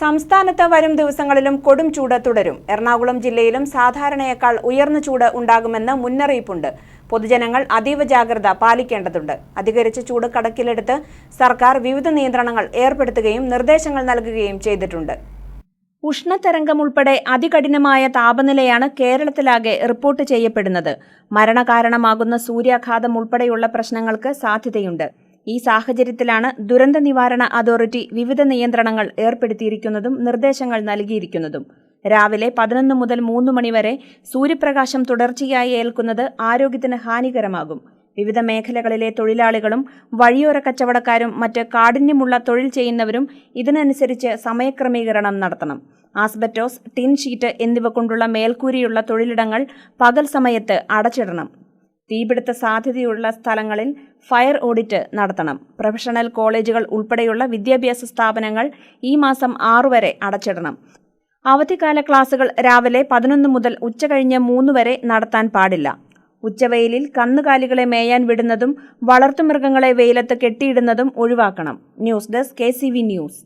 സംസ്ഥാനത്ത് വരും ദിവസങ്ങളിലും കൊടും ചൂട് തുടരും. എറണാകുളം ജില്ലയിലും സാധാരണയേക്കാൾ ഉയർന്ന ചൂട് ഉണ്ടാകുമെന്ന് മുന്നറിയിപ്പുണ്ട്. പൊതുജനങ്ങൾ അതീവ ജാഗ്രത പാലിക്കേണ്ടതുണ്ട്. അധികരിച്ച ചൂട് കണക്കിലെടുത്ത് സർക്കാർ വിവിധ നിയന്ത്രണങ്ങൾ ഏർപ്പെടുത്തുകയും നിർദ്ദേശങ്ങൾ നൽകുകയും ചെയ്തിട്ടുണ്ട്. ഉഷ്ണതരംഗം ഉൾപ്പെടെ അതികഠിനമായ താപനിലയാണ് കേരളത്തിലാകെ റിപ്പോർട്ട് ചെയ്യപ്പെടുന്നത്. മരണകാരണമാകുന്ന സൂര്യാഘാതം ഉൾപ്പെടെയുള്ള പ്രശ്നങ്ങൾക്ക് സാധ്യതയുണ്ട്. ഈ സാഹചര്യത്തിലാണ് ദുരന്ത നിവാരണ അതോറിറ്റി വിവിധ നിയന്ത്രണങ്ങൾ ഏർപ്പെടുത്തിയിരിക്കുന്നതും നിർദ്ദേശങ്ങൾ നൽകിയിരിക്കുന്നതും. രാവിലെ പതിനൊന്ന് മുതൽ മൂന്ന് മണിവരെ സൂര്യപ്രകാശം തുടർച്ചയായി ഏൽക്കുന്നത് ആരോഗ്യത്തിന് ഹാനികരമാകും. വിവിധ മേഖലകളിലെ തൊഴിലാളികളും വഴിയോര കച്ചവടക്കാരും മറ്റ് കാഠിന്യമുള്ള തൊഴിൽ ചെയ്യുന്നവരും ഇതിനനുസരിച്ച് സമയക്രമീകരണം നടത്തണം. ആസ്ബറ്റോസ് ടിൻ ഷീറ്റ് എന്നിവ കൊണ്ടുള്ള മേൽക്കൂരിയുള്ള തൊഴിലിടങ്ങൾ പകൽ സമയത്ത് അടച്ചിടണം. തീപിടുത്ത സാധ്യതയുള്ള സ്ഥലങ്ങളിൽ ഫയർ ഓഡിറ്റ് നടത്തണം. പ്രൊഫഷണൽ കോളേജുകൾ ഉൾപ്പെടെയുള്ള വിദ്യാഭ്യാസ സ്ഥാപനങ്ങൾ ഈ മാസം ആറു വരെ അടച്ചിടണം. അവധിക്കാല ക്ലാസുകൾ രാവിലെ പതിനൊന്ന് മുതൽ ഉച്ചകഴിഞ്ഞ് മൂന്ന് വരെ നടത്താൻ പാടില്ല. ഉച്ചവെയിലിൽ കന്നുകാലികളെ മേയാൻ വിടുന്നതും വളർത്തുമൃഗങ്ങളെ വെയിലത്ത് കെട്ടിയിടുന്നതും ഒഴിവാക്കണം. News desk K news.